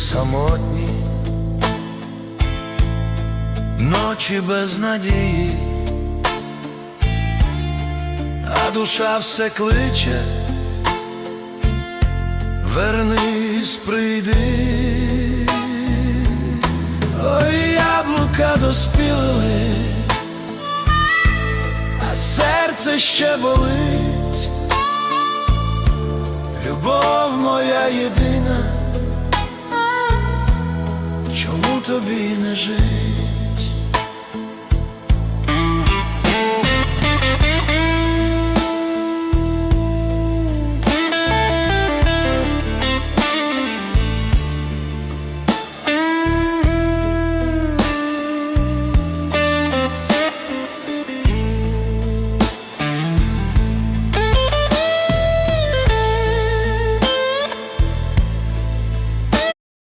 самотні, ночі без надії, а душа все кличе, вернись, прийди, ой, яблука доспіли, а серце ще болить, любов моя єдина. Тобі не жить?